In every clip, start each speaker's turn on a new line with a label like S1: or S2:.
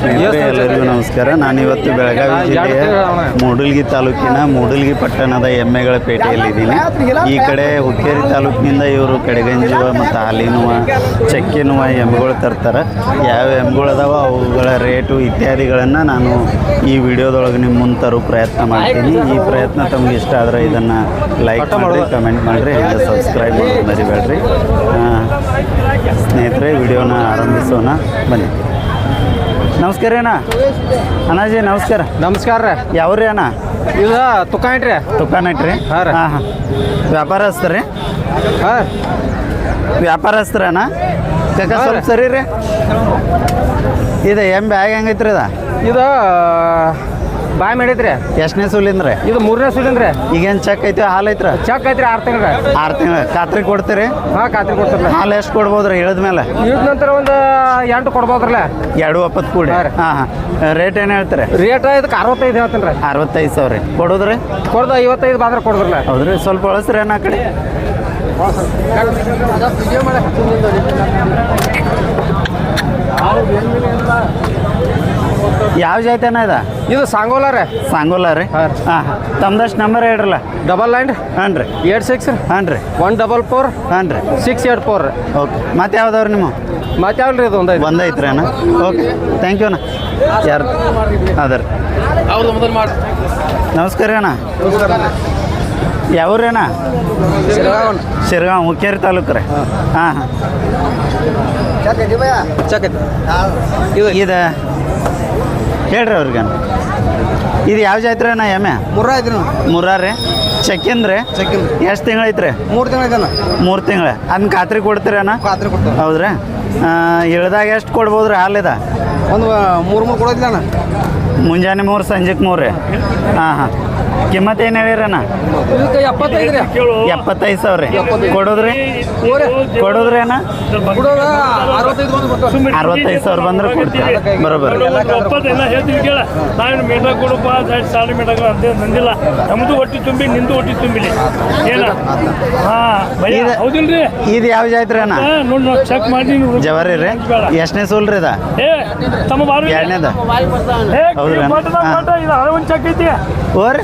S1: ಸ್ನೇಹಿತರೆ ಎಲ್ಲರಿಗೂ ನಮಸ್ಕಾರ. ನಾನು ಇವತ್ತು ಬೆಳಗಾವಿ ಜಿಲ್ಲೆಯ ಮೂಡಲ್ಗಿ ತಾಲೂಕಿನ ಮೂಡಲ್ಗಿ ಪಟ್ಟಣದ ಎಮ್ಮೆಗಳ ಪೇಟೆಯಲ್ಲಿದ್ದೀನಿ ಈ ಕಡೆ ಹುಕ್ಕೇರಿ ತಾಲೂಕಿನಿಂದ ಇವರು ಕಡೆಗಂಜುವ ಮತ್ತು ಹಾಲಿನುವ ಚಕ್ಕೆನುವ ಎಮ್ಮೆಗಳು ತರ್ತಾರೆ. ಯಾವ ಎಮ್ಮೆಗಳು ಅದಾವ ಅವುಗಳ ರೇಟು ಇತ್ಯಾದಿಗಳನ್ನು ನಾನು ಈ ವಿಡಿಯೋದೊಳಗೆ ನಿಮ್ಮ ಮುಂದೆ ತರೋ ಪ್ರಯತ್ನ ಮಾಡ್ತೀನಿ. ಈ ಪ್ರಯತ್ನ ತಮಗೆ ಇಷ್ಟ ಆದರೆ ಇದನ್ನು ಲೈಕ್ ಮಾಡಿ ಕಮೆಂಟ್ ಮಾಡಿರಿ ಹಾಗೆ ಸಬ್ಸ್ಕ್ರೈಬ್ ಮಾಡೋದು ಮರಿಬೇಡ್ರಿ. ಸ್ನೇಹಿತರೆ ವಿಡಿಯೋನ ಆರಂಭಿಸೋಣ. ಬನ್ನಿ. ನಮಸ್ಕಾರ ಅಣ್ಣ. ಅಣ್ಣಾಜಿ ನಮಸ್ಕಾರ.
S2: ನಮಸ್ಕಾರ ರೀ.
S1: ಯಾವ್ರಿ ಅಣ್ಣ?
S2: ಇದು ತುಕಾನ್ ಇಟ್ರಿ
S1: ದುಕಾನ್ ಇಟ್ರಿ
S2: ಹಾಂ ರೀ.
S1: ಹಾಂ ಹಾಂ. ವ್ಯಾಪಾರಸ್ತ್ರಿ
S2: ಹಾಂ
S1: ವ್ಯಾಪಾರಸ್ತ್ರ ಅಣ್ಣ? ಕಾಕ ಸ್ವಲ್ಪ
S2: ರೀ.
S1: ಸರಿ ರೀ. ಇದು ಎಂ ಬ್ಯಾಗ್ ಹೆಂಗೈತ್ರಿ ಇದ
S2: ಇದು ಬಾಯ್ ಮಾಡಿದ್ರೆ?
S1: ಎಷ್ಟನೇ ಸೂಲಿಂದ್ರಿ?
S2: ಇದು ಮೂರನೇ ಸುಲಿಂದ್ರೆ.
S1: ಈಗೇನ್ ಚೆಕ್ ಐತಿ? ಹಾಲ್ ಐತ್ರ?
S2: ಚೆಕ್ ಐತ್ರಿ ಆರು ತಿಂಗಳ.
S1: ಆರು ತಿಂಗಳ. ಖಾತ್ರಿ ಕೊಡ್ತೀರಿ?
S2: ಹಾ ಖಾತ್ರಿ ಕೊಡ್ತಾರೆ
S1: ಹಾಲು ಎಷ್ಟು ಕೊಡ್ಬೋದ್ರಿ ಹೇಳಿದ್ಮೇಲೆ
S2: ಇದ್ ನಂತರ ಒಂದು ಎಂಟು ಕೊಡ್ಬೋದ್ರಲ್ಲ.
S1: ಎರಡು ಒಪ್ಪತ್ತು ಕೂಡಿ.
S2: ಹಾ
S1: ರೇಟ್ ಏನು ಹೇಳ್ತಾರೆ?
S2: ರೇಟ್ ಇದಕ್ಕೆ ಅರವತ್ತೈದು ಹೇಳ್ತೀನಿ ರೀ
S1: ಅರವತ್ತೈದು ಸಾವಿರ. ಕೊಡೋದ್ರಿ?
S2: ಕೊಡ್ದು ಐವತ್ತೈದು ಬಾದ್ರ ಕೊಡ್ದ್ರಲ್ಲ.
S1: ಹೌದ್ರಿ. ಸ್ವಲ್ಪ ಬಳಸ್ರಿ ಏನ ಆ ಕಡೆ. ಯಾವ ಜಾತಿನ ಇದೆ?
S2: ಇದು ಸಾಂಗೋಲ ರೀ.
S1: ಸಾಂಗೋಲ ರೀ?
S2: ಹಾಂ.
S1: ಹಾಂ ತಮ್ದಷ್ಟು ನಂಬರ್ ಹೇಳ್ರಲ್ಲ?
S2: ಡಬಲ್ ನೈನ್ ರೀ.
S1: ಹಾಂ ರೀ.
S2: ಏಟ್ ಸಿಕ್ಸ್ ರೀ.
S1: ಹಾಂ ರೀ.
S2: ಒನ್ ಡಬಲ್ ಫೋರ್
S1: ಹಾಂ ರೀ.
S2: ಸಿಕ್ಸ್ ಏಟ್ ಫೋರ್ ರೀ.
S1: ಓಕೆ ಮತ್ತೆ ಯಾವ್ದವ್ರಿ ನಿಮ್ಮ?
S2: ಮತ್ತೆ ಯಾವ್ದು ರೀ ಇದು ಒಂದು ಐದು
S1: ರೀ ಅಣ್ಣ. ಓಕೆ ಥ್ಯಾಂಕ್ ಯು ಅಣ್ಣ. ಯಾರು? ಅದ ರೀ.
S2: ಅವ್ರದ್ದು ಮೊದಲು ಮಾಡಿ
S1: ನಮಸ್ಕಾರ ರೀ ಅಣ್ಣ. ಯಾವ್ರಿ ಅಣ್ಣ? ಶಿರ್ಗಾಂವ್. ಹುಕ್ಕೇರಿ ತಾಲೂಕು ರೀ. ಹಾಂ. ಹಾಂ. ಇದು. ಇದು ಹೇಳ್ರಿ ಅವ್ರಿಗೆ. ಇದು ಯಾವ ಜಾತ್ರೆ ನಾ ಎಮ್ಮೆ?
S3: ಮುರ್ರ ಐತ್ರಿ
S1: ಮುರಾರಿ ಚೆಕ್ಕಿಂದ್ರಿ
S3: ಚೆಕ್ಕಿನ್
S1: ಎಷ್ಟು ತಿಂಗಳು ಐತ್ರಿ?
S3: ಮೂರು ತಿಂಗಳ ಐತನ
S1: ಮೂರು ತಿಂಗಳು. ಅದನ್ನ ಖಾತ್ರಿ ಕೊಡ್ತೀರಣ್ಣ
S3: ಖಾತ್ರಿ ಕೊಡ್ತಾವ.
S1: ಹೌದ್ರಾ? ಇಳ್ದಾಗ ಎಷ್ಟು ಕೊಡ್ಬೋದ್ರಿ ಹಾಲಿದ
S3: ಒಂದು ಮೂರು ಮೂರು ಕೊಡೋದಿಲ್ಲ
S1: ಮುಂಜಾನೆ ಮೂರು ಸಂಜೆಗೆ ಮೂರು ರೀ. ಹಾಂ ಹಾಂ. ಕಿಮ್ಮತ್ತು ಏನು ಹೇಳಿರಣ್ಣ?
S2: ಇದಕ್ಕೆ ಎಪ್ಪತ್ತೈದು ರೀ
S1: ಎಪ್ಪತ್ತೈದು ಸಾವಿರ. ರೀ ಕೊಡೋದ್ರಿ? ಕೊಡೋದ್ರಿ ಅಣ್ಣ
S3: ಅರವತ್ತೈದು ಬಂದು ಬರ್ತಾವ
S1: ಅರವತ್ತೈದು ಸಾವಿರ ಬಂದ್ರೆ ಕೊಡ್ತೀವಿ.
S4: ಒಪ್ಪತ್ತೆಲ್ಲ ಹೇಳ್ತೀವಿ ಕೇಳ ನಾನು ಮೇಡ ಕೊಡಪ್ಪ ಸಾಲಿ ಮೇಡಗ ಅಂತ ನಂದಿಲ್ಲ ನಮ್ಮದು ಹೊಟ್ಟಿ ತುಂಬಿ ನಿಂದು ಹೊಟ್ಟಿ ತುಂಬಿಲಿ ಏನ ಹಾ ಭಯ
S1: ಇದು-
S4: ಹೌದಿಲ್ರಿ
S1: ಇದು? ಯಾವ ಜಾತ್ರೆ ಅಣ್ಣ
S4: ನೋಡಿ ನಾವು ಚೆಕ್ ಮಾಡಿ.
S1: ಜವಾರಿ ರೀ ಎಷ್ಟನೇ ಸೋಲ್ ರೀ ಇದ
S4: ತಮ್ಮ ಬಾರು
S1: ಎರಡನೇದ ಹೌದ್ರಿ
S4: ಅದ ಚೆಕ್ ಐತಿ.
S1: ಓರಿ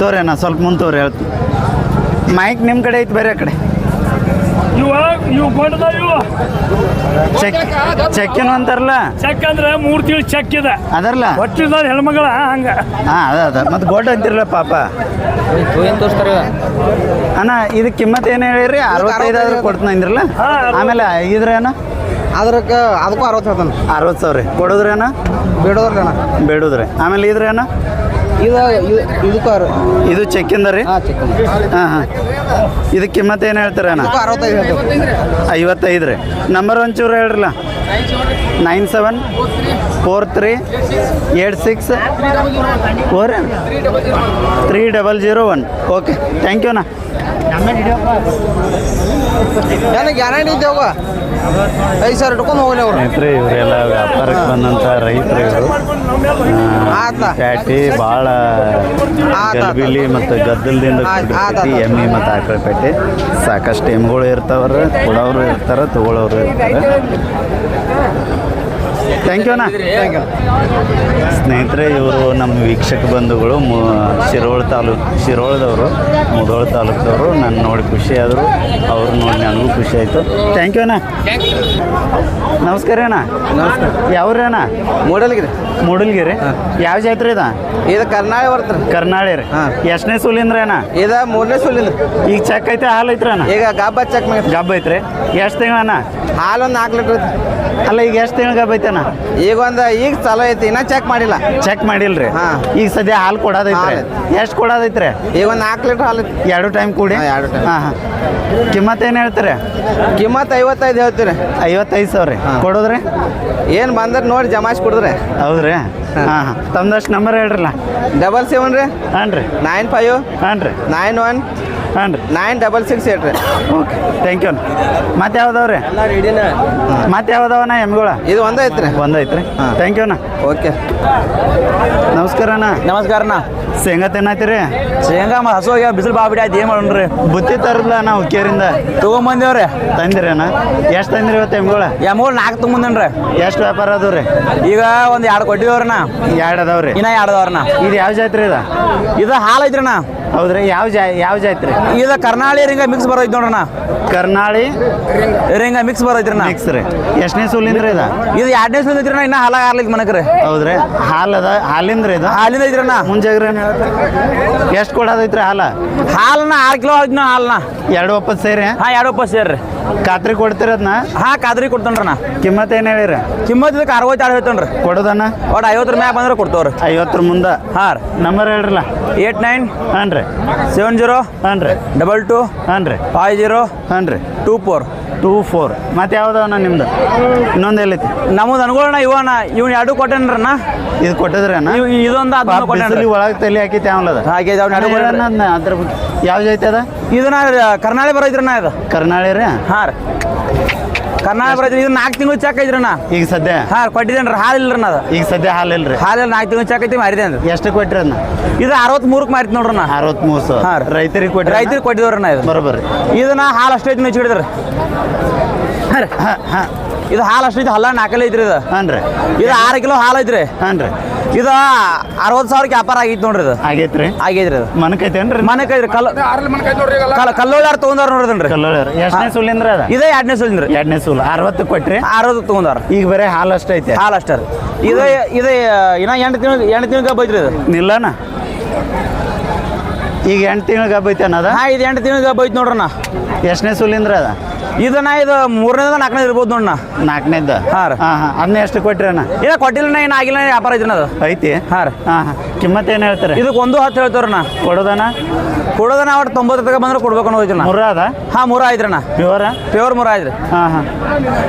S1: ತೋರಿ ಅಣ್ಣ ಸ್ವಲ್ಪ ಮುಂದೆ ತೋರಿ ಹೇಳ್ತೀನಿ. ಮೈಕ್ ನಿಮ್ಮ ಕಡೆ ಐತೆ ಬೇರೆ ಕಡೆ.
S4: ಇವ ಇವು ಮಠದ ಇವು.
S1: ಚೆಕ್ ಚೆಕ್ಕಿನ ಅಂತಾರಲ್ಲ?
S4: ಚೆಕ್ ಅಂದ್ರೆ ಮೂರ್ ತಿಂಗಳು ಚೆಕ್ ಇದೆ.
S1: ಅದರಲ್ಲ?
S4: ಹೊಟ್ಟಿದ ಹೆಣ್ಮಗಳ ಹಂಗ.
S1: ಹಾ ಅದ ಅದ. ಮತ್ತು ಗೋಡ್ ಅಂತಿರಲ್ಲ ಪಾಪ?
S2: ಏನು
S1: ಅಣ್ಣ ಇದು ಕಿಮ್ಮತ್ ಏನು ಹೇಳಿರಿ? ಅರವತ್ತೈದಾದ್ರೂ ಆದ್ರೆ ಕೊಡ್ತೀನಿ ಅಂದ್ರಲ್ಲ?
S4: ಹಾ,
S1: ಆಮೇಲೆ ಇದ್ರೇನ
S3: ಅದಕ್ಕೆ ಅದಕ್ಕೂ ಅರವತ್ತು ಹೇಳ್ತಾನೆ.
S1: ಅರವತ್ತು ಸಾವಿರ. ರೀ ಕೊಡೋದ್ರಿ ಅಣ್ಣ.
S3: ಬೇಡೋದ್ರಿ.
S1: ಆಮೇಲೆ ಇದ್ರೆ ಅಣ್ಣ
S3: ಇದು ಇದು- ಇದಕ್ಕೂ ಅರ
S1: ಇದು ಚೆಕ್ಕಿಂದ ರೀ?
S3: ಹಾಂ ಚೆಕ್
S1: ಹಾಂ ಹಾಂ. ಇದು ಕಿಮ್ಮತ್ ಏನು ಹೇಳ್ತಾರೆ ಅಣ್ಣ?
S3: ಇದಕ್ಕೂ ಅರವತ್ತೈದು
S1: ಐವತ್ತೈದು ರೀ. ನಂಬರ್ ಒಂಚೂರು ಹೇಳ್ರಲ್ಲ? Nine seven four three eight six four three double zero one okay thank you ಅಣ್ಣ.
S3: ನನಗೆ ಗ್ಯಾರಂಟಿ ಇದ್ದೇವ ಐದು ಸಾವಿರ ಇಟ್ಕೊಂಡು ಹೋಗಲಿ ಅವರು
S1: ಇವರೆಲ್ಲ ವ್ಯಾಪಾರಕ್ಕೆ ಬಂದಂಥ ರೈತರು ಇವರು. ಪ್ಯಾಟಿ ಭಾಳ
S3: ಆತ.
S1: ಗಲ್ಬಿಲಿ ಮತ್ತು ಗದ್ದಲದಿಂದ. ಎಮ್ಮೆ ಮತ್ತು ಆಕಳ ಪೇಟೆ ಸಾಕಷ್ಟು ಎಮ್ಮೆಗಳು ಇರ್ತಾವ್ರೆ ಕೊಡೋರು ಇರ್ತಾರೆ ತಗೊಳ್ಳೋರು ಇರ್ತಾರೆ ಥ್ಯಾಂಕ್ ಯು ಅಣ್ಣ. ಸ್ನೇಹಿತರೆ ಇವರು ನಮ್ಮ ವೀಕ್ಷಕ ಬಂಧುಗಳು ಮು ಶಿರೋಳ ತಾಲೂಕು ಶಿರೋಳದವರು ಮುಧೋಳ ತಾಲೂಕದವರು. ನಾನು ನೋಡಿ ಖುಷಿ ಆದರು. ಅವ್ರು ನೋಡಿ ನನಗೂ ಖುಷಿ ಆಯಿತು. ಥ್ಯಾಂಕ್ ಯು ಅಣ್ಣ. ನಮಸ್ಕಾರ ಅಣ್ಣ. ನಮಸ್ಕಾರ. ಯಾವ್ರಿ ಅಣ್ಣ?
S3: ಮೂಡಲ್ಗಿರಿ.
S1: ಮೂಡಲ್ಗಿರಿ? ಯಾವ ಜಾತ್ರೆ ಇದ?
S3: ಇದು ಕರ್ನಾಳಿ ಬರ್ತಾರೆ
S1: ಕರ್ನಾಳಿ ರೀ.
S3: ಹಾಂ.
S1: ಎಷ್ಟನೇ ಸೂಲಿಂದ್ರಿ ಅಣ್ಣ?
S3: ಇದ ಮೂರನೇ ಸುಲಿಂದ
S1: ಈಗ ಚೆಕ್ ಐತೆ ಹಾಲು ಐತ್ರಿ ಅಣ್ಣ?
S3: ಈಗ ಗಬ್ಬ ಚೆಕ್ ಮಾಡಿ
S1: ಗಬ್ಬ ಐತ್ರಿ. ಎಷ್ಟು ತಿಂಗಳ ಅಣ್ಣ?
S3: ಹಾಲು ಒಂದು ನಾಲ್ಕು ಲೀಟ್ರ್ ಐತಿ
S1: ಅಲ್ಲ ಈಗ ಎಷ್ಟು ತಿಂಗಳ ಗಬ್ಬ ಐತೆ ಅಣ್ಣ?
S3: ಈಗ ಒಂದು ಈಗ ಚಲೋ ಐತಿ ಇನ್ನ ಚೆಕ್ ಮಾಡಿಲ್ಲ.
S1: ಚೆಕ್ ಮಾಡಿಲ್ರಿ.
S3: ಹಾಂ.
S1: ಈಗ ಸದ್ಯ ಹಾಲು ಕೊಡೋದೈತ್ರಿ. ಎಷ್ಟು ಕೊಡೋದೈತ್ರಿ?
S3: ಈಗ ಒಂದು ನಾಲ್ಕು ಲೀಟ್ರ್ ಹಾಲು ಐತಿ.
S1: ಎರಡು ಟೈಮ್ ಕೂಡಿ?
S3: ಹಾಂ, ಎರಡು time.
S1: ಹಾಂ ಹಾಂ. ಕಿಮ್ಮತ್ ಏನು ಹೇಳ್ತೀರಿ?
S3: ಕಿಮ್ಮತ್ ಐವತ್ತೈದು ಹೇಳ್ತೀರಿ.
S1: ಐವತ್ತೈದು ಸಾವಿರ. ರೀ
S3: ಹಾಂ.
S1: ಕೊಡೋದ್ರಿ?
S3: ಏನು ಬಂದ್ರೆ ನೋಡಿ ಜಮಾಯಿಸಿ ಕೊಡಿದ್ರೆ.
S1: ಹೌದ್ರಿ? ಹಾಂ. ಹಾಂ ತಮ್ದಷ್ಟು ನಂಬರ್ ಹೇಳ್ರಲ್ಲ?
S3: ಡಬಲ್ ಸೆವೆನ್ ರೀ.
S1: ಹಾಂ ರೀ
S3: ನೈನ್ ಫೈವ್.
S1: ಹಾಂ ರೀ
S3: ನೈನ್ ಒನ್.
S1: ಹಾಂ ರೀ.
S3: ನೈನ್ ಡಬಲ್ ಸಿಕ್ಸ್ ಏಟ್ ರೀ.
S1: ಓಕೆ ಥ್ಯಾಂಕ್ ಯು ಮತ್ತೆ ಯಾವ್ದವ್ರಿ? ಮತ್ತೆ ಯಾವ್ದವನ ಎಮ್ಗಳ?
S3: ಇದು ಒಂದೇ ಐತ್ರಿ.
S1: ಒಂದೈತ್ರಿ. ಥ್ಯಾಂಕ್ ಯು ಅಣ್ಣ.
S3: ಓಕೆ.
S1: ನಮಸ್ಕಾರ ಅಣ್ಣ.
S3: ನಮಸ್ಕಾರಣ್ಣ
S1: ಶೇಂಗಾ ತಿನ್ನತ್ತೀರಿ
S3: ಶೇಂಗಾ ಹಸು ಹೋಗ್ಯಾವ ಬಿಸಿಲು ಬಾಬಿಡಿ ಆಯ್ತು ಏನು ಮಾಡೋಣ್ರಿ?
S1: ಬುತ್ತಿ ತರಲ್ಲ ನಾವು ಕೇರಿಂದ
S3: ತೊಗೊಂಬಂದೇವ್ರಿ.
S1: ತಂದಿರೇನ ಎಷ್ಟು ತಂದಿರಿ ಇವತ್ತು ಎಮ್ಗಳ?
S3: ಎಮ್ಗಳು ನಾಲ್ಕು ತೊಗೊಂಬಂದೇನ್ರಿ.
S1: ಎಷ್ಟು ವ್ಯಾಪಾರ ಅದಾವ ರೀ
S3: ಈಗ ಒಂದು ಎರಡು ಕೊಟ್ಟಿವ್ರಣ್ಣ
S1: ಎರಡು ಅದಾವ್ರಿ.
S3: ಇನ್ನ ಎರಡು ಅದಾವ್ರಣ್ಣ
S1: ಇದು ಯಾವ ಜಾತ್ರೆ ಇದ?
S3: ಇದು ಹಾಲು ಐತ್ರಿಣ್ಣ
S1: ಹೌದ್ರಿ? ಯಾವ ಜಾ ಯಾವ ರೀ
S3: ಇದು ಕರ್ನಾಳಿ ರಿಂಗ ಮಿಕ್ಸ್ ಬರೋಯ್ತು ನೋಡ್ರಣ್ಣ
S1: ಕರ್ನಾಳಿ?
S3: ರಿಂಗ ಮಿಕ್ಸ್ ಬರೋಯ್ತ್ರಣ್ಣ
S1: ಮಿಕ್ಸ್ ರೀ. ಎಷ್ಟನೇ ಸೂಲಿಂದ್ರ ಇದ?
S3: ಇದು ಎರಡನೇ ಸಲ ಐತ್ರಿಣ್ಣ ಇನ್ನ ಹಾಲ ಹಾರ್ಲಿಕ್ಕೆ ಮನಕ್ರಿ
S1: ಹೌದ್ರಿ. ಹಾಲು ಅದ ಹಾಲಿಂದ್ರ ಇದು?
S3: ಹಾಲಿಂದ ಏನು
S1: ಮುಂಜಾಗ್ರಿ ಎಷ್ಟು ಕೊಡೋದೈತ್ರಿ ಹಾಲ?
S3: ಹಾಲನ್ನ ಆರು ಕಿಲೋ ಐತ್ನ ಹಾಲನ್ನ
S1: ಎರಡು ಒಪ್ಪತ್ತು ಸೇರಿ?
S3: ಹಾ ಎರಡು ಒಪ್ಪತ್ತು ಸೇರಿ.
S1: ಖಾತ್ರಿ ಕೊಡ್ತೀರ ಅದನ್ನ
S3: ಹಾ ಕಾದ್ರಿ ಕೊಡ್ತೇನ್ರಣ್ಣ
S1: ಕಿಮ್ಮತ್ ಏನು ಹೇಳಿರಿ?
S3: ಕಿಮ್ಮತ್ ಇದಕ್ಕೆ ಅರವತ್ತಾರು ಹೇಳ್ತೇನ್ರಿ
S1: ಕೊಡೋದನ್ನ?
S3: ಒಟ್ಟು ಐವತ್ತರ ಮ್ಯಾಗ ಬಂದ್ರೆ ಕೊಡ್ತೇವ್ರಿ.
S1: ಐವತ್ತರ ಮುಂದೆ?
S3: ಹಾಂ ರೀ.
S1: ನಂಬರ್ ಹೇಳ್ರಲ್ಲ?
S3: ಏಟ್ ನೈನ್
S1: ಹಾಂ ರೀ
S3: ಸೆವೆನ್ ಜೀರೋ
S1: ಹಾಂ ರೀ
S3: ಡಬಲ್ ಟು
S1: ಹಾಂ ರೀ
S3: ಫೈವ್ ಜೀರೋ
S1: ಹಾಂ ರೀ
S3: ಟೂ ಫೋರ್.
S1: Two four. ಮತ್ತೆ ಯಾವ್ದವನ ನಿಮ್ದು? ಇನ್ನೊಂದು ಎಲ್ಲೈತಿ
S3: ನಮ್ದು ಅನ್ಕೊಳ್ಳೋಣ ಇವನ ಇವ್ನ ಎರಡು ಕೊಟ್ಟೇನ್ರಣ್ಣ.
S1: ಇದು ಕೊಟ್ಟಿದ್ರೇನ
S3: ಇವ್ ಇದೊಂದು ಅದೊಂದು ಕೊಟ್ಟೇನ್ರಿ
S1: ಒಳಗೆ ತಲೆ ಹಾಕೈತೆ ಅವನದ
S3: ಹಾಗೆ ಅವ್ನ ಎರಡು ಕೊಟ್ಟೇನ್ರಿ.
S1: ಅದ್ರ ಯಾವ್ದು ಐತೆ ಅದ?
S3: ಇದನ್ನ ಕರ್ನಾಳಿ ಬರೋಯ್ತ್ರಣ್ಣ ಇದು.
S1: ಕರ್ನಾಳಿ ರೀ?
S3: ಹಾಂ ರೀ. ಬರೋಯ್ತ್ರಿ ಇದು ನಾಲ್ಕು ತಿಂಗಳು ಚೆಕ್ ಐತ್ರಣ್ಣ
S1: ಈಗ ಸದ್ಯ?
S3: ಹಾ ಕೊಟ್ಟಿದ್ದೇನ್ರಿ ಹಾಲು ಇಲ್ರಿ ಅದು.
S1: ಈಗ ಸದ್ಯ ಹಾಲಿಲ್ರಿ
S3: ಹಾಲಿಲ್ಲ ನಾಲ್ಕು ತಿಂಗಳು ಚೆಕ್ ಐತಿ ಮಾರಿದೇನ್ರಿ
S1: ಎಷ್ಟು ಕೊಟ್ರಿ ಅದನ್ನ
S3: ಇದು ಅರವತ್ಮೂರಕ್ಕೆ ಮಾರಿತ್ ನೋಡ್ರಣ್ಣ
S1: ಅರವತ್ಮೂರು ಸಾವಿರ.
S3: ಹಾಂ.
S1: ರೈತರಿಗೆ ಕೊಟ್ಟು
S3: ರೈತರಿಗೆ ಕೊಟ್ಟಿದವ್ರಣ್ಣ ಇದು.
S1: ಬರೋಬ್ಬರಿ.
S3: ಇದನ್ನ ಹಾಲು ಐತಿ ಮೆಚ್ಚಿಡಿದ್ರಿ
S1: ಹಾಂ ಹಾಂ.
S3: ಇದು ಹಾಲು ಅಷ್ಟು ಹಲ್ಲ ನಾಲ್ಕಲ್ಲಿ ಐತ್ರಿ ಇದು.
S1: ಹನ್ರಿ ರೀ.
S3: ಇದು ಆರು ಕಿಲೋ ಹಾಲು ಐತ್ರಿ.
S1: ಹನ್ರಿ ರೀ.
S3: ಇದು ಅರವತ್ತು ಸಾವಿರಕ್ಕೆ ವ್ಯಾಪಾರ ಆಗೈತೆ ನೋಡ್ರಿ ಇದು.
S1: ಆಗೈತ್ರಿ
S3: ಆಗೈತ್ರಿ ಇದು.
S1: ಮನಕೈತೇನ್ರಿ?
S3: ಮನಕೈತ್ರಿ ಕಲ್ಲು ಕಲ್ ಕಲ್ ಕಲ್ಲೋಳಾರ್ ತೊಗೊಂಡಾರ ನೋಡ್ರಿ
S1: ಕಲ್ಲೋಳ್ಯಾರ. ಎಷ್ಟನೇ ಸೂಲಿಂದ್ರ ಅದ?
S3: ಇದೇ ಎರಡನೇ ಸೂಲಿಂದ್ರಿ.
S1: ಎರಡನೇ ಸೂಲ್. ಅರವತ್ತು ಕೊಟ್ರಿ?
S3: ಅರವತ್ತು ತೊಗೊಂಡಾರ
S1: ಈಗ ಬರೀ ಹಾಲು ಅಷ್ಟೈತೆ
S3: ಹಾಲು ಅಷ್ಟೇ ರೀ. ಇದು ಇದು ಇನ್ನ ಎಂಟು ತಿಂಗಳು ಎಂಟು ತಿಂಗಳ ಬೈತ್ರಿ ಇದು.
S1: ನಿಲ್ಲನ ಈಗ ಎಂಟು ತಿಂಗಳ ಗಬ್ಬ ಐತೆ ಅನ್ನೋದ?
S3: ಹಾ ಇದು ಎಂಟು ತಿಂಗಳ ಗಬ್ಬ ಐತಿ ನೋಡ್ರಣ್ಣ.
S1: ಎಷ್ಟನೇ ಸೂಲಿಂದ್ರ ಅದ?
S3: ಇದನ್ನ ಇದು ಮೂರನೇದ ನಾಲ್ಕನೇ ಇರ್ಬೋದು ನೋಡಣ್ಣ
S1: ನಾಲ್ಕನೇದ?
S3: ಹಾಂ ರೀ.
S1: ಹಾಂ ಹಾಂ. ಅದನ್ನ ಎಷ್ಟು ಕೊಟ್ರಿ ಅಣ್ಣ?
S3: ಏನ ಕೊಟ್ಟಿಲ್ಲ ಏನು ಆಗಿಲ್ಲ ವ್ಯಾಪಾರ ಇದನ್ನ ಅದು.
S1: ಐತಿ?
S3: ಹಾಂ ರೀ.
S1: ಹಾಂ ಹಾಂ. ಕಿಮ್ಮತ್ ಏನು ಹೇಳ್ತಾರೆ?
S3: ಇದಕ್ಕೆ ಒಂದು ಹತ್ತು ಹೇಳ್ತಾರಣ್ಣ
S1: ಕೊಡೋದನ?
S3: ಅವ್ರು ಒಟ್ಟು ತೊಂಬತ್ತು ತಗ ಬಂದ್ರೆ ಕೊಡ್ಬೇಕು ಅನ್ನೋದೈತಿ
S1: ಮುರ ಅದ?
S3: ಹಾಂ ಮೂರ ಐತ್ರಣ್ಣ
S1: ಪ್ಯೂರ?
S3: ಪ್ಯೂರ್ ಮೂರ ಐತ್ರಿ
S1: ಹಾಂ ಹಾಂ.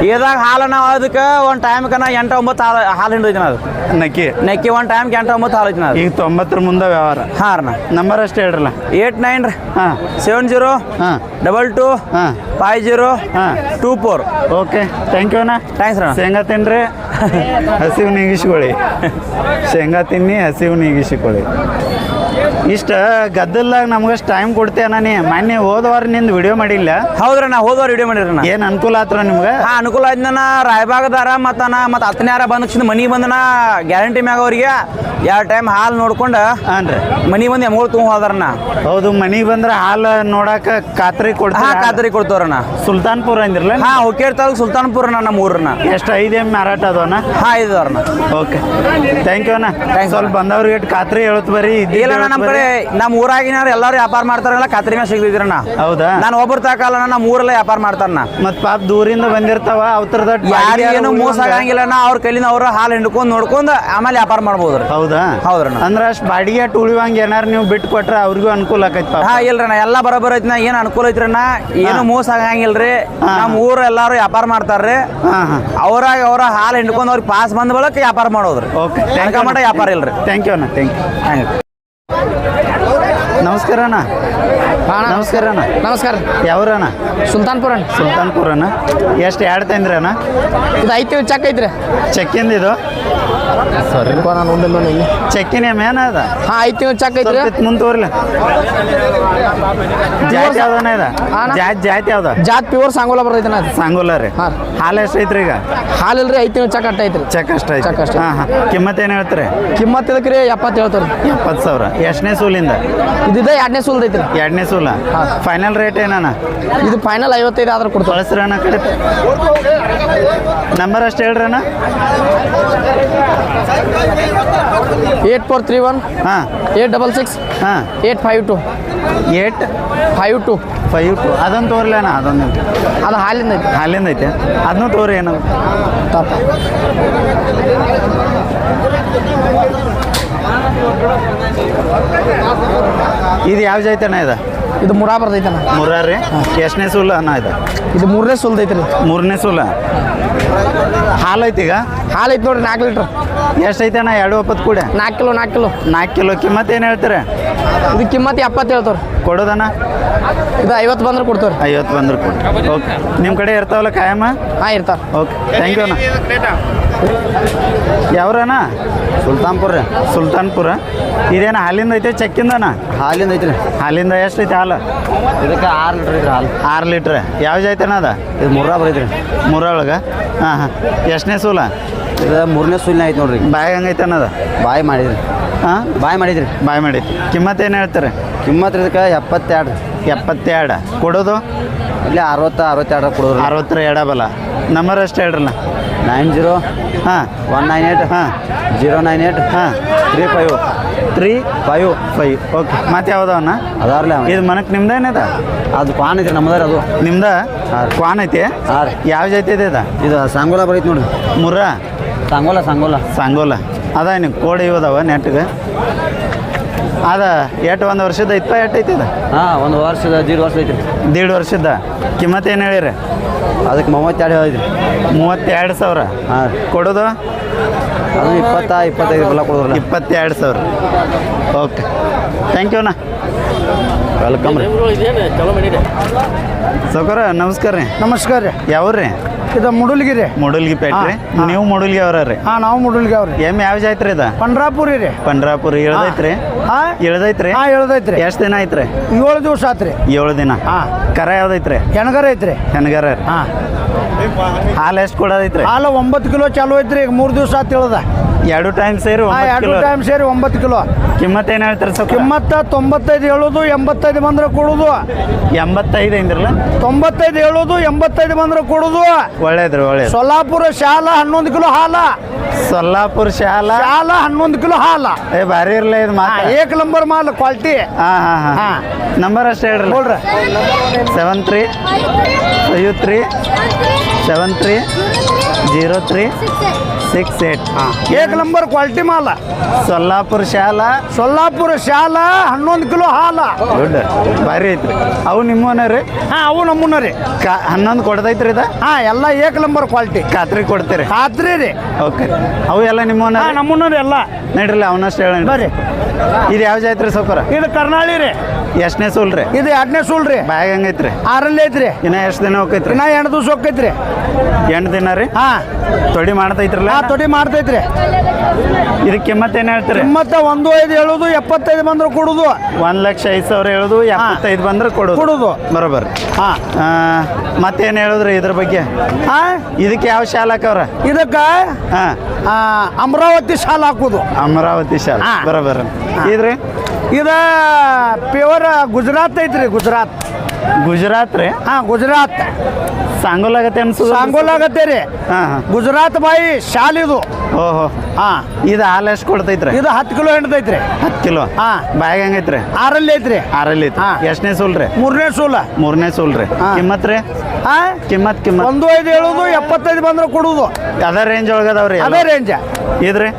S3: ಇದಾಗ ಹಾಲು ನಾವು ಅದಕ್ಕೆ ಒಂದು ಟೈಮ್ಕನ ಎಂಟು ಒಂಬತ್ತು ಹಾಲು ಹಾಲು ಹಿಂಡೈತಿ ಅದು.
S1: ನಕ್ಕಿ?
S3: ನಕ್ಕಿ ಒಂದು ಟೈಮ್ಗೆ ಎಂಟು ಒಂಬತ್ತು ಹಾಲು ಐತಿ ಅದು.
S1: ಈಗ ತೊಂಬತ್ತರ ಮುಂದೆ ವ್ಯವಹಾರ.
S3: ಹಾಂ ಅಣ್ಣ
S1: ನಂಬರ್ ಅಷ್ಟೇ ಹೇಳ್ರಲ್ಲ.
S3: ಏಯ್ಟ್ ನೈನ್ ರೀ.
S1: ಹಾಂ.
S3: ಸೆವೆನ್ ಜೀರೋ
S1: ಹಾಂ.
S3: ಡಬಲ್ ಟು
S1: ಹಾಂ.
S3: Five
S1: zero
S3: two four
S1: okay thank you ಅಣ್ಣ.
S3: ಥ್ಯಾಂಕ್ಸ್ ಅಣ್ಣ.
S1: ಶೇಂಗಾ ತಿನ್ರಿ. ಹಸಿವು ನೀಗಿಸ್ಕೊಳ್ಳಿ ಶೇಂಗಾ ತಿನ್ನಿ ಹಸಿವು ನೀಗಿಸಿಕೊಳ್ಳಿ ಇಷ್ಟ ಗದ್ದಲ್ದಾಗ ನಮ್ಗಷ್ಟು ಟೈಮ್ ಕೊಡ್ತೇನ ನೀ? ಮೊನ್ನೆ ಹೋದವಾರ ನಿಂದು ವಿಡಿಯೋ ಮಾಡಿಲ್ಲ.
S3: ಹೌದ್ರ ನಾ ಹೋದವಾರ ವಿಡಿಯೋ ಮಾಡಿರಣ್ಣ
S1: ಏನು ಅನುಕೂಲ ಆತ್ರ ನಿಮ್ಗೆ?
S3: ಹಾ ಅನುಕೂಲ ಆಯ್ತನ ರಾಯಬಾಗದಾರ ಮತ್ತು ನಾ ಮತ್ತು ಹತ್ತನೇ ಬಂದ ಮನಿ ಬಂದನ ಗ್ಯಾರಂಟಿ ಮ್ಯಾಗ ಅವ್ರಿಗೆ ಎರಡು ಟೈಮ್ ಹಾಲು ನೋಡ್ಕೊಂಡು
S1: ಅನ್ರಿ
S3: ಮನಿ ಬಂದು ಎಮ್ಗಳು ತುಂಬ ಹೋದ್ರಣ್ಣ
S1: ಹೌದು ಮನಿ ಬಂದ್ರೆ ಹಾಲು ನೋಡಾಕ ಖಾತ್ರಿ
S3: ಹಾ
S1: ಕೊಡ್ತಾ
S3: ಖಾತ್ರಿ ಕೊಡ್ತವ್ರಣ್ಣ
S1: ಸುಲ್ತಾನ್ಪುರ ಅಂದಿರ್ಲ
S3: ಹಾ ಓಕೆ ತಾಲೂಕು ಸುಲ್ತಾನ್ಪುರ ನಮ್ಮ ಊರನ್ನ
S1: ಎಷ್ಟು ಐದು ಮಾರಾಟ ಅದವನ
S3: ಹಾ ಇದ್ದವ್ರಣ್ಣ
S1: ಓಕೆ ಥ್ಯಾಂಕ್ ಯು ಅಣ್ಣ. ಸ್ವಲ್ಪ ಬಂದವ್ರಿಗೆ ಖಾತ್ರಿ ಹೇಳ್ತು ಬರೀ ಇದೆಯಲ್ಲ
S3: ಇಲ್ಲ
S1: ಹೇಳತ್
S3: ನಮ್ಮ. ಕಡೆ ನಮ್ಮ ಊರಾಗಿನಾರ ಎಲ್ಲರೂ ವ್ಯಾಪಾರ ಮಾಡ್ತಾರಲ್ಲ ಖಾತ್ರಿ ಮೇಲೆ ಸಿಗ್ತಿದ್ರಣ್ಣ
S1: ಹೌದಾ?
S3: ನಾನು ಒಬ್ಬರು ತಾಕಲ್ಲ ನಮ್ಮ ಊರಲ್ಲ ವ್ಯಾಪಾರ ಮಾಡ್ತಾರಣ್ಣ.
S1: ಮತ್ ಪಾಪ ದೂರಿಂದ ಬಂದಿರ್ತಾವ ಅವತರದ
S3: ಏನು ಮೋಸ ಆಗಂಗಿಲ್ಲ ನಾ ಅವ್ರ ಕೈಲಿಂದ ಅವ್ರ ಹಾಲು ಹಿಂಡ್ಕೊಂಡ್ ನೋಡ್ಕೊಂಡು ಆಮೇಲೆ ವ್ಯಾಪಾರ ಮಾಡ್ಬೋದ್ರಿ.
S1: ಹೌದಾ?
S3: ಹೌದ್ರಣ್ಣ.
S1: ಅಂದ್ರ ಅಷ್ಟ್ ಬಾಡಿಗೆ ಅಟ್ ಉಳಿವಂಗ ಏನಾರ ನೀವು ಬಿಟ್ಟು ಕೊಟ್ರ ಅವ್ರಿಗೂ ಅನುಕೂಲ ಆಕೈತಿ ಪಾಪ.
S3: ಹಾ ಇಲ್ರಣ್ಣ ಎಲ್ಲ ಬರೋಬ್ಬರ ಐತಿ ಏನ್ ಅನುಕೂಲ ಐತ್ರಣ್ಣ ಏನು ಮೋಸ ಆಗಂಗಿಲ್ರಿ. ನಮ್ಮ ಊರ ಎಲ್ಲಾರು ವ್ಯಾಪಾರ ಮಾಡ್ತಾರ್ರಿ.
S1: ಹಾ ಹಾ.
S3: ಅವ್ರಾಗ ಅವ್ರ ಹಾಲು ಹಿಂಡ್ಕೊಂಡು ಅವ್ರಿಗೆ ಪಾಸ್ ಬಂದ ಬಳಕ ವ್ಯಾಪಾರ ಮಾಡೋದ್ರಿ.
S1: ಓಕೆ
S3: ತನಕ ಮಟ ವ್ಯಾಪಾರ ಇಲ್ರಿ.
S1: ಥ್ಯಾಂಕ್ ಯು ಅಣ್ಣ ಥ್ಯಾಂಕ್ ಯು
S3: 我，
S1: ನಮಸ್ಕಾರ ಅಣ್ಣ. ನಮಸ್ಕಾರ ಅಣ್ಣ.
S5: ನಮಸ್ಕಾರ.
S1: ಯಾವ್ರಣ್ಣ?
S5: ಸುಲ್ತಾನ್ಪುರ ಅಣ್ಣ.
S1: ಸುಲ್ತಾನ್ಪುರ ಅಣ್ಣ ಎಷ್ಟು ಎರಡು ತಂದ್ರಣ್ಣ
S5: ಇದು ಐತಿ ಚೆಕ್ ಐತ್ರಿ.
S1: ಚೆಕ್ಕಿಂದ ಇದು?
S5: ಸರಿ ನಾನು ಉಂಡಿಲ್ಲ ಇಲ್ಲಿ.
S1: ಚೆಕ್ಕಿನ ಮೇನ ಅದ?
S5: ಹಾಂ ಐತಿ ಚೆಕ್ ಐತ್ರಿ.
S1: ಮುಂದೆ ತೋರ್ಲ ಜಾತಿ ಯಾವ್ದನ ಇದ?
S5: ಅಣ್ಣ.
S1: ಜಾತಿ ಜಾತಿ ಯಾವ್ದ?
S5: ಜಾತಿ ಪ್ಯೂರ್ ಸಾಂಗೋಲ ಬರ್ತೈತಿ ಅಣ್ಣ
S1: ಸಾಂಗೋಲ ರೀ.
S5: ಹಾಂ.
S1: ಹಾಲು ಎಷ್ಟು ಐತ್ರಿ ಈಗ?
S5: ಹಾಲು ಇಲ್ರಿ ಐತಿ ಚೆಕ್ ಅಟ್ಟ ಐತ್ರಿ.
S1: ಚೆಕ್ ಅಷ್ಟ ಐತಿ
S5: ಚೆಕ್ ಅಷ್ಟೇ.
S1: ಹಾಂ ಹಾಂ. ಕಿಮ್ಮತ್ ಏನು ಹೇಳ್ತಾರೆ?
S5: ಕಿಮ್ಮತ್ ಇದಕ್ಕೆ ರೀ ಎಪ್ಪತ್ತು ಹೇಳ್ತಾರೆ
S1: ಎಪ್ಪತ್ತು ಸಾವಿರ. ಎಷ್ಟನೇ ಸೂಲಿಂದ?
S5: ಇದಿದೆ ಎರಡನೇ ಐತ್ರಿ
S1: ಎರಡನೇ ಸೂಲ. ಫೈನಲ್ ರೇಟ್ ಏನಣ್ಣ?
S5: ಇದು ಫೈನಲ್ ಐವತ್ತೈದು ಆದ್ರೆ ಕೊಡ್ತಾರೆ
S1: ಕಳಿಸ್ರಣ್ಣ ಕಡೆ ನಂಬರ್ ಅಷ್ಟು ಹೇಳ್ರಣ್ಣ
S5: ಏಟ್ ಫೋರ್ ತ್ರೀ ಒನ್
S1: ಹಾಂ.
S5: ಏಟ್ ಡಬಲ್ ಸಿಕ್ಸ್
S1: ಹಾಂ.
S5: Eight five two
S1: eight
S5: five two
S1: five two ಅದೊಂದು ಅಣ್ಣ ಅದೊಂದು
S5: ಅದು ಹಾಲಿಂದ ಐತಿ.
S1: ಹಾಲಿಂದ ಐತೆ. ಅದನ್ನೂ ತೋರಿ ಏನು.
S5: ತಪ್ಪ
S1: ಇದು ಯಾವ ಜೈತನ ಇದು?
S5: ಇದು ಮುರಾ ಬರ್ತೈತನ ಮುರಾ
S1: ರೀ? ಎಷ್ಟನೇ ಸೂಲ ಅನ್ನ ಇದು?
S5: ಇದು ಮೂರನೇ ಸುಲ್ದ ಐತ್ರಿ.
S1: ಮೂರನೇ ಸೂಲ ಹಾಲು ಐತಿ ಈಗ?
S5: ಹಾಲು ಐತಿ ನೋಡ್ರಿ ನಾಲ್ಕು ಲೀಟ್ರ್.
S1: ಎಷ್ಟೈತೆ ಅಣ್ಣ? ಎರಡು ಒಪ್ಪತ್ತು ಕೂಡ?
S5: ನಾಲ್ಕು ಕಿಲೋ ನಾಲ್ಕು ಕಿಲೋ.
S1: ನಾಲ್ಕು ಕಿಲೋ. ಕಿಮ್ಮತ್ ಏನು ಹೇಳ್ತಾರೆ?
S5: ಇದು ಕಿಮ್ಮತ್ತು ಎಪ್ಪತ್ತು ಹೇಳ್ತಾರೆ
S1: ಕೊಡೋದಣ್ಣ?
S5: ಇದು ಐವತ್ತು ಬಂದ್ರೆ ಕೊಡ್ತಾರೆ
S1: ಐವತ್ತು ಬಂದ್ರೆ ಕೊಡಿ. ಓಕೆ. ನಿಮ್ಮ ಕಡೆ ಇರ್ತಾವಲ್ಲ ಕಾಯಮ್ಮ
S5: ಹಾಂ ಇರ್ತಾರೆ.
S1: ಓಕೆ. ಥ್ಯಾಂಕ್ ಯು ಅಣ್ಣ. ಯಾವ್ರಣ್ಣ?
S3: ಸುಲ್ತಾನ್ಪುರ ರೀ.
S1: ಸುಲ್ತಾನ್ಪುರ. ಇದೇನ ಹಾಲಿಂದ ಐತೆ ಚೆಕ್ಕಿಂದನ?
S3: ಹಾಲಿಂದ ಐತ್ರಿ.
S1: ಹಾಲಿಂದ ಎಷ್ಟೈತೆ ಹಾಲು.
S3: ಇದಕ್ಕೆ ಆರು ಲೀಟ್ರ್ ಇದ್ರೆ ಹಾಲು.
S1: ಆರು ಲೀಟ್ರ್. ಯಾವ ಜಾಯ್ತನ ಅದ?
S3: ಇದು ಮುರ್ರಾ ಬರೈತ್ರಿ.
S1: ಮೂರೊಳಗೆ ಹಾಂ ಹಾಂ. ಎಷ್ಟನೇ ಸೂಲ?
S3: ಇದು ಮೂರನೇ ಸೂಲ್ನ ಐತೆ ನೋಡ್ರಿ.
S1: ಬಾಯಿ ಹಂಗೈತೆ ಅನ್ನೋದ
S3: ಬಾಯಿ ಮಾಡಿದ್ರಿ.
S1: ಹಾಂ?
S3: ಬಾಯಿ ಮಾಡಿದ್ರಿ.
S1: ಬಾಯ್ ಮಾಡಿ ಕಿಮ್ಮತ್ತೇನು ಏನು ಹೇಳ್ತಾರೆ?
S3: ಕಿಮ್ಮತ್ತು ಇದಕ್ಕೆ ಎಪ್ಪತ್ತೆರಡು.
S1: ಎಪ್ಪತ್ತೆರಡು. ಕೊಡೋದು?
S3: ಇಲ್ಲಿ ಅರವತ್ತು ಅರವತ್ತೆರಡು ಕೊಡೋದು
S1: ಅರವತ್ತರ ಎರಡಬಲ್ಲ ನಂಬರ್ ಅಷ್ಟೇ ಹೇಳ್ರಲ್ಲ.
S3: ನೈನ್ ಜೀರೋ
S1: ಹಾಂ.
S3: ಒನ್ ನೈನ್ ಏಟ್
S1: ಹಾಂ.
S3: ಜೀರೋ ನೈನ್ ಏಟ್
S1: ಹಾಂ.
S3: Three five
S1: three
S3: five
S1: five okay ಮತ್ತೆ ಯಾವುದವನ್ನ
S3: ಅದಾರ್ಲೆ ಅವ.
S1: ಇದು ಮನಕ್ಕೆ ನಿಮ್ದೇನದ
S3: ಅದು ಕ್ವಾನ್ ಐತೆ ನಮ್ಮದಾರ ಅದು.
S1: ನಿಮ್ದ. ಕ್ವಾನ್ ಐತಿ?
S3: ಹಾಂ.
S1: ಯಾವ ಜಾತಿ ಇದೆ ಅದ
S3: ಇದು? ಸಾಂಗೋಲ ಬರೈತಿ ನೋಡಿ
S1: ಮೂರ?
S3: ಸಂಗೋಲ ಸಂಗೋಲ.
S1: ಸಂಗೋಲ. ಅದ ನೀವು ಕೋಡಿ ಇವದವ ನೆಟ್ಗೆ ಅದ ಎಷ್ಟು ಒಂದು ವರ್ಷದ ಇಪ್ಪ ಎಷ್ಟು ಐತಿ ಅದು?
S3: ಹಾಂ ಒಂದು ವರ್ಷದ ದೀಡ್ ವರ್ಷ ಐತ್ರಿ.
S1: ದೀಡ್ ವರ್ಷದ. ಕಿಮ್ಮತ್ತು ಏನು ಹೇಳಿರಿ?
S3: ಅದಕ್ಕೆ ಮೂವತ್ತೆರಡು ಹೇಳಿದ್ರಿ.
S1: ಮೂವತ್ತೆರಡು ಸಾವಿರ.
S3: ಹಾಂ.
S1: ಕೊಡೋದು?
S3: ಅದು ಇಪ್ಪತ್ತ ಇಪ್ಪತ್ತೈದು ಬೆಲ್ಲ ಕೊಡೋದ್ರಲ್ಲ.
S1: ಇಪ್ಪತ್ತೆರಡು ಸಾವಿರ. ಓಕೆ. ಥ್ಯಾಂಕ್ ಯು ಅಣ್ಣ.
S3: ವೆಲ್ಕಮ್ ರೀ.
S1: ಸೌಕರ ನಮಸ್ಕಾರ ರೀ.
S5: ನಮಸ್ಕಾರ ರೀ.
S1: ಯಾವ್ರಿ?
S5: ಇದು ಮುಡುಲ್ಗಿರಿ.
S1: ಮುಡುಲ್ಗಿ ಪೇಟ್ ರೀ? ನೀವು ಮುಡುಲ್ಗಿ ಅವ್ರ ರೀ?
S5: ಹಾಂ ನಾವು ಮುಡುಲ್ಗಿ ಅವ್ರಿ.
S1: ಎಂ ಯಾವ ಐತ್ರಿ ಇದ?
S5: ಪಂಡ್ರಾಪುರಿ ರೀ.
S1: ಪಂಡ್ರಾಪುರಿ ಇಳ್ದೈತ್ರಿ
S5: ಹಾ
S1: ಇಳ್ದೈತ್ರಿ
S5: ಹಾ ಹೇಳ್ದೈತ್ರಿ
S1: ಎಷ್ಟು ದಿನ ಐತ್ರಿ?
S5: ಏಳು ದಿವಸ ಆತ್ರಿ
S1: ಏಳು ದಿನ?
S5: ಹಾ.
S1: ಕರ ಯಾವ್ದೈತ್ರಿ
S5: ಹೆಣ್ಗರ ಐತ್ರಿ
S1: ಹೆಣಗರ
S5: ಹಾಂ.
S1: ಹಾಲು ಎಷ್ಟು ಕೊಡೋದೈತ್ರಿ
S5: ಹಾಲು ಒಂಬತ್ತು ಕಿಲೋ ಚಾಲು ಐತ್ರಿ ಈಗ ಮೂರು ದಿವಸ ಆತ್ ಹೇಳ್ದ
S1: ಎರಡು ಟೈಮ್ ಸೇರಿ
S5: ಎರಡು ಟೈಮ್ ಸೇರಿ ಒಂಬತ್ತು ಕಿಲೋ.
S1: ಕಿಮ್ಮತ್ ಏನು ಹೇಳ್ತಾರೆ ಸರ್
S5: ಕಿಮ್ಮತ್ತ ತೊಂಬತ್ತೈದು ಹೇಳೋದು ಎಂಬತ್ತೈದು ಬಂದ್ರೆ ಕೊಡೋದು.
S1: ಎಂಬತ್ತೈದು ಅಂದ್ರಲ್ಲ
S5: ತೊಂಬತ್ತೈದು ಹೇಳೋದು ಎಂಬತ್ತೈದು ಬಂದ್ರೆ ಕೊಡೋದು.
S1: ಒಳ್ಳೇದ್ರಿ ಒಳ್ಳೆ
S5: ಸೊಲ್ಲಾಪುರ ಶಾಲ ಹನ್ನೊಂದು ಕಿಲೋ ಹಾಲ.
S1: ಸೊಲ್ಲಾಪುರ ಶಾಲ?
S5: ಹಾಲ ಹನ್ನೊಂದು ಕಿಲೋ ಹಾಲ.
S1: ಏ ಭಾರಿ ಇರಲ್ಲ ಇದು ಮಾತು
S5: ಏಕ್ ನಂಬರ್ ಮಾಲ್ ಕ್ವಾಲಿಟಿ.
S1: ಹಾಂ ಹಾಂ ಹಾಂ.
S5: ಹಾ.
S1: ನಂಬರ್ ಅಷ್ಟೇ ಹೇಳ್ರಿ.
S5: ನೋಡ್ರಿ
S1: seven three five three seven three zero three six eight.
S5: ಏಕ್ ನಂಬರ್ ಕ್ವಾಲಿಟಿ ಮಾಲ.
S1: ಸೊಲ್ಲಾಪುರ ಶಾಲ.
S5: ಸೊಲ್ಲಾಪುರ ಶಾಲ ಹನ್ನೊಂದು ಕಿಲೋ ಹಾಲ.
S1: ದೊಡ್ಡ ಭಾರಿ ಐತ್ರಿ. ಅವು ನಿಮ್ಮವನ ರೀ?
S5: ಹಾ ಅವು ನಮೂನ ರೀ.
S1: ಕಾ ಹನ್ನೊಂದು ಕೊಡದೈತ್ರಿ ಇದ?
S5: ಹಾ ಎಲ್ಲ ಏಕ್ ನಂಬರ್ ಕ್ವಾಲಿಟಿ.
S1: ಖಾತ್ರಿ ಕೊಡ್ತೀರಿ.
S5: ಖಾತ್ರಿ ರೀ.
S1: ಓಕೆ. ಅವು ಎಲ್ಲ ನಿಮ್ಮವನ
S5: ಹಾ ನಮೂನ ರೀ ಎಲ್ಲ.
S1: ನಡ್ರಲ್ಲ ಅವನಷ್ಟು ಹೇಳ
S5: ಬರ್ರಿ.
S1: ಇದು ಯಾವ ಜಾತ್ರಿ ಸೌಕರ?
S5: ಇದು ಕರ್ನಾಳಿ ರೀ.
S1: ಎಷ್ಟನೇ ಸೂಲ್ ರೀ?
S5: ಇದು ಎರಡನೇ ಸೂಲ್ ರೀ.
S1: ಬ್ಯಾಗ್ ಹಂಗೈತ್ರಿ?
S5: ಆರಲ್ಲಿ ಐತ್ರಿ.
S1: ಇನ್ನ ಎಷ್ಟು ದಿನ ಹೋಗೈತ್ರಿ
S5: ನಾ ಎಂಟು ದಿವಸ ಹೋಗ್ತೈತ್ರಿ.
S1: ಎಂಟು ದಿನ ರೀ?
S5: ಹಾ.
S1: ತೊಡಿ ಮಾಡ್ತೈತ್ರಲ್ಲ?
S5: ಆ ತೊಡಿ ಮಾಡ್ತೈತ್ರಿ.
S1: ಇದಕ್ಕೆ ಮತ್ತೇನು ಹೇಳ್ತೀರಿ?
S5: ಮತ್ತೆ ಒಂದು ಐದು ಹೇಳೋದು ಎಪ್ಪತ್ತೈದು ಬಂದ್ರೆ ಕೊಡುದು.
S1: ಒಂದು ಲಕ್ಷ ಐದು ಸಾವಿರ ಹೇಳುದು ಎಪ್ಪತ್ತೈದು ಬಂದ್ರೆ ಕೊಡೋದು.
S5: ಕೊಡುದು.
S1: ಬರೋಬರ್.
S5: ಹಾ.
S1: ಮತ್ತೇನು ಹೇಳಿದ್ರಿ ಇದ್ರ ಬಗ್ಗೆ?
S5: ಹಾ
S1: ಇದಕ್ಕೆ ಯಾವ ಶಾಲ ಹಾಕವ್ರ?
S5: ಇದಕ್ಕೆ
S1: ಹಾ.
S5: ಅಮರಾವತಿ ಶಾಲೆ ಹಾಕುದು.
S1: ಅಮರಾವತಿ ಶಾಲೆ. ಬರೋಬರ್. ಇದ್ರಿ?
S5: ಇದ ಪ್ಯೂರ್ ಗುಜರಾತ್ ಐತ್ರಿ ಗುಜರಾತ್.
S1: ಗುಜರಾತ್ ರೀ?
S5: ಹಾ ಗುಜರಾತ್.
S1: ಸಾಂಗೋಲಾಗತ್ತೆ ಅನ್ಸುದು?
S5: ಸಾಂಗೋಲಾಗತ್ತೆ ರೀ.
S1: ಹಾ ಹಾ.
S5: ಗುಜರಾತ್ ಬಾಯಿ ಶಾಲ್ ಇದು.
S1: ಓಹೋ.
S5: ಹಾ.
S1: ಇದು ಹಾಲು ಎಷ್ಟು ಕೊಡ್ತೈತ್ರಿ?
S5: ಇದು ಹತ್ತು ಕಿಲೋ ಹೆಣ್ತೈತ್ರಿ.
S1: ಹತ್ತು ಕಿಲೋ?
S5: ಹಾ.
S1: ಬ್ಯಾಗ್ ಹೆಂಗೈತ್ರಿ?
S5: ಆರಲ್ಲಿ ಐತ್ರಿ.
S1: ಆರಲ್ಲಿ ಐತಿ
S5: ಹಾ.
S1: ಎಷ್ಟನೇ ಸೂಲ್ ರೀ?
S5: ಮೂರನೇ ಸೂಲ.
S1: ಮೂರನೇ ಸೂಲ್ ರೀ.
S5: ಹಾ.
S1: ಕಿಮ್ಮತ್ ರೀ?
S5: ಹಾ.
S1: ಕಿಮ್ಮತ್ ಕಿಮ್ಮತ್.
S5: ಒಂದು ಐದು ಹೇಳುದು ಎಪ್ಪತ್ತೈದು ಬಂದ್ರೆ ಕೊಡುದು.
S1: ಅದ ರೇಂಜ್ ಒಳಗದವ್ರಿ
S5: ಅದೇ ರೇಂಜ್
S1: ಇದ್ರಿ?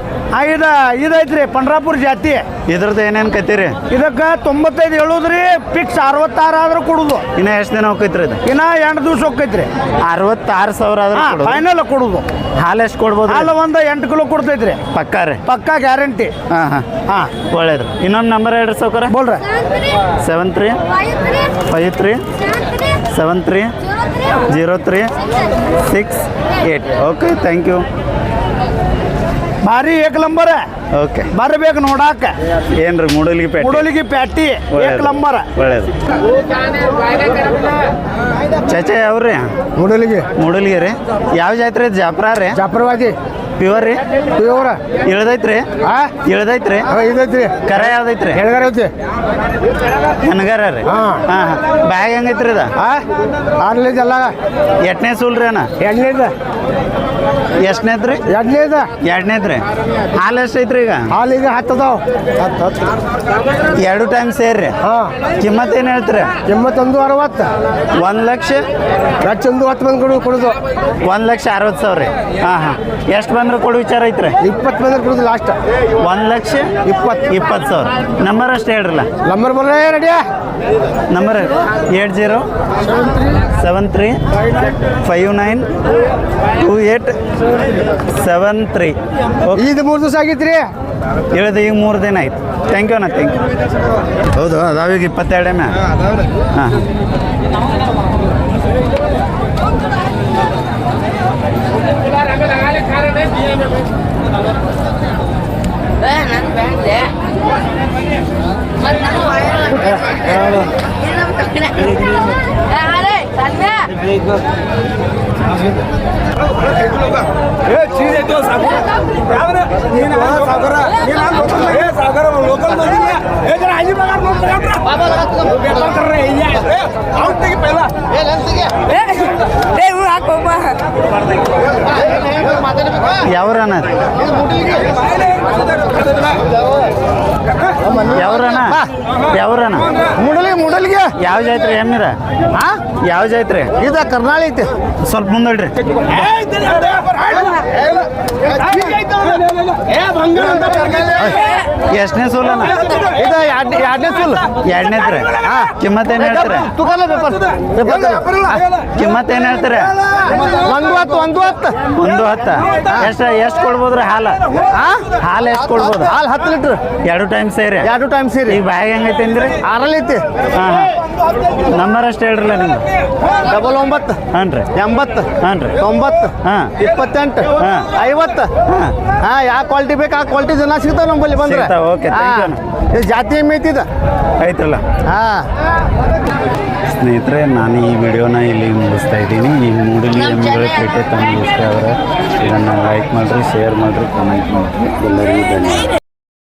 S5: ಇದ ಇದೈತ್ರಿ ಪಂಡ್ರಾಪುರ ಜಾತಿ.
S1: ಇದ್ರದ್ದು ಏನೇನು ಕತ್ತೀರಿ
S5: ಇದಕ್ಕ ತೊಂಬತ್ತೈದು ಹೇಳುದ್ರಿ ಫಿಕ್ಸ್ ಅರವತ್ತಾರು ಆದ್ರೆ ಕೊಡುದು.
S1: ಇನ್ನ ಎಷ್ಟು ದಿನ ಹೋಗೈತ್ರಿ ಇದು?
S5: ಇನ್ನ ಎಂಟು ದಿವಸ ಹೋಗ್ತೈತ್ರಿ.
S1: ಅರವತ್ತಾರು ಸಾವಿರ ಆದ್ರೆ ಕೊಡೋದು?
S5: ಫೈನಲ್ ಕೊಡುದು.
S1: ಹಾಲು ಎಷ್ಟು ಕೊಡ್ಬೋದು?
S5: ಹಾಲು ಒಂದು ಎಂಟು ಕಿಲೋ ಕೊಡ್ತೈತ್ರಿ.
S1: ಪಕ್ಕಾ ರೀ?
S5: ಪಕ್ಕಾ ಗ್ಯಾರಂಟಿ.
S1: ಹಾಂ ಹಾಂ.
S5: ಹಾ.
S1: ಒಳ್ಳೇದು. ಇನ್ನೊಂದು ನಂಬರ್ ಹೇಳ್ರಿ ಸೌಕರ
S5: ಬೋಲ್ರಿ.
S1: Seven three five three seven three zero three six eight okay thank you
S5: ಭಾರಿ ಏಕ್ ನಂಬರ್
S1: ಓಕೆ.
S5: ಬರ್ಬೇಕು ನೋಡಾಕ.
S1: ಏನ್ರಿ ಮೂಡಲಿಗೆ ಪೇಟೆ?
S5: ಮುಡಲಿಗಿ ಪ್ಯಾಟಿ ಏಕ್ ಲಂಬರ
S1: ಒಳ್ಳೇದು. ಚಚೆ ಯಾವ್ರಿ
S5: ಮೂಡಲಿಗೆ.
S1: ಮೂಡಲಿಗೆ ರೀ. ಯಾವ ಜಾತ್ರೆ? ಜಾಪ್ರಾ ರೀ?
S5: ಜಾಪರವಾದಿ
S1: ಪ್ಯೂರ್ ರೀ?
S5: ಇವ್ರ
S1: ಇಳ್ದೈತ್ರಿ?
S5: ಹಾ
S1: ಇಳ್ದೈತ್ರಿ?
S5: ಇದೈತ್ರಿ
S1: ಕರ ಯಾವ್ದೈತ್ರಿ?
S5: ಎಳಗಾರ ಐತಿ
S1: ಹೆಣ್ಗಾರ ರೀ.
S5: ಹಾ.
S1: ಹಾಂ ಹಾಂ. ಬ್ಯಾಗ್ ಹೆಂಗೈತ್ರಿ ಅದ
S5: ಹಾ ಆರ್ಲಿದ ಎಲ್ಲ
S1: ಎಟ್ನೇ ಸೂಲ್ ರೀ ಅಣ್ಣ?
S5: ಎಣ್ಣೆದ
S1: ಎಷ್ಟನೇದ್ರಿ
S5: ಎಣ್ಣೆದ
S1: ಎರಡನೇದ್ರಿ ಹಾಲು ಎಷ್ಟೈತ್ರಿ ಈಗ?
S5: ಹಾಲಿಗೆ ಹತ್ತದಾವ್ ಹತ್ತು ಹತ್ತು
S1: ಎರಡು ಟೈಮ್ ಸೇರ್ರಿ.
S5: ಹಾ.
S1: ಕಿಮ್ಮತ್ ಏನು ಹೇಳ್ತೀರಿ?
S5: ಎಂಬತ್ತೊಂದು ಅರವತ್ತು.
S1: ಒಂದು ಲಕ್ಷ?
S5: ಲಕ್ಷೊಂದು ಹತ್ತು ಮಂದಿ ಕೊಡು ಕೊಡುದು.
S1: ಒಂದು ಲಕ್ಷ ಅರವತ್ತು ಸಾವಿರ ರೀ. ಹಾಂ ಹಾಂ. ಎಷ್ಟು ಬಂದ್ರೆ? ಕೊಡು ವಿಚಾರ ಐತ್ರಿ.
S5: ಇಪ್ಪತ್ತು ಮಂದಿ ಕೊಡುದು ಲಾಸ್ಟ್
S1: ಒಂದು ಲಕ್ಷ
S5: ಇಪ್ಪತ್ತು.
S1: ಇಪ್ಪತ್ತು ಸಾವಿರ. ನಂಬರ್ ಅಷ್ಟು ಹೇಳ್ರಲ್ಲ.
S5: ನಂಬರ್ ಬರೇ ರೆಡಿಯಾ
S1: number eight zero seven three five nine two eight seven three
S6: ಇದು ಮೂರು ದಿವಸ ಆಗೈತ್ರಿ?
S1: ಹೇಳಿದ ಈಗ ಮೂರು ದಿನ ಆಯ್ತು. ಥ್ಯಾಂಕ್ ಯು ಅಣ್ಣ ಥ್ಯಾಂಕ್ ಯು ಹೌದು ಅದಾವೀಗ ಇಪ್ಪತ್ತೆರಡು ಎಮ್ಮೆ ಹಾಂ.
S2: ನಾನು ಬ್ಯಾಂಕ್ಲೆ ಮತ್ತೆ
S1: ಯಾವ್ರಣ ಯಾವ್ರಣ ಯಾವ ಜಾತ್ರೆ ಎಮ್ಮಿರ? ಯಾವ ಜಾತ್ರೆ?
S6: ಇದ ಕರ್ನಾಳಿ ಐತಿ.
S1: ಸ್ವಲ್ಪ ಮುಂದಡ್ರಿ ಎಷ್ಟನೇ ಸೋಲ
S6: ಎರಡನೇ ಎರಡ್- ಎರಡನೇ
S1: ತರ ಕಿಮ್ಮತ್ ಏನ್ ಹೇಳ್ತಾರೆ? ಕಿಮ್ಮತ್ ಏನ್ ಹೇಳ್ತಾರೆ?
S6: ಒಂದು ಹತ್ತು ಒಂದು ಹತ್ತು
S1: ಒಂದು ಹತ್ತ ಎಷ್ಟ ಎಷ್ಟು ಕೊಡ್ಬೋದ್ರಿ ಹಾಲು? ಹಾಲು ಎಷ್ಟು ಕೊಡ್ಬೋದು?
S6: ಹಾಲು ಹತ್ತು ಲೀಟರ್.
S1: ಎರಡು ಟೈಮ್ ಸೇರಿ?
S6: ಎರಡು ಟೈಮ್ ಸೇರಿ.
S1: ಈಗ ಬ್ಯಾಗ್ ಹೆಂಗೈತೆ ಅಂದ್ರಿ?
S6: ಆರಲ್ಲಿ ಐತಿ.
S1: ಹಾಂ ಹಾಂ. ನಂಬರ್ ಅಷ್ಟು ಹೇಳ್ರಲ್ಲ ನಿಮ್ಗೆ?
S6: ಡಬಲ್ ಒಂಬತ್ತು.
S1: ಹಾಂ ರೀ
S6: ಎಂಬತ್ತು.
S1: ಹಾಂ ರೀ
S6: ತೊಂಬತ್ತು.
S1: ಹಾಂ.
S6: ಇಪ್ಪತ್ತೆಂಟು
S1: ಹಾಂ.
S6: ಐವತ್ತು.
S1: ಹಾಂ.
S6: ಹಾ ಯಾವ ಕ್ವಾಲಿಟಿ ಬೇಕು ಆ ಕ್ವಾಲಿಟಿ ಜನ ಸಿಗ್ತಾವ ನಮ್ಮಲ್ಲಿ ಬಂದ್ರೆ.
S1: Okay okay, thank you.
S6: ಹಾ. ಇದು ಜಾತಿ ಎಮ್ಮೆ ಐತಿದ. ಐತಲ್ಲ?
S1: ಆಯ್ತಲ್ಲ
S6: ಹಾ.
S1: ಸ್ನೇಹಿತರೆ ನಾನು ಈ ವಿಡಿಯೋನ ಇಲ್ಲಿ ಮುಗಿಸ್ತಾ ಇದ್ದೀನಿ. ಈ ಮೂಡಲಿ ಎಮ್ಮೆಗಳ ಪೇಟೆ ತಮ್ಮ ಇಷ್ಟ ಇದ್ದಾರೆ ಇದನ್ನು ಲೈಕ್ ಮಾಡಿರಿ ಶೇರ್ ಮಾಡಿರಿ ಕಮೆಂಟ್ ಮಾಡಿರಿ. ಎಲ್ಲರಿಗೂ ಧನ್ಯವಾದ.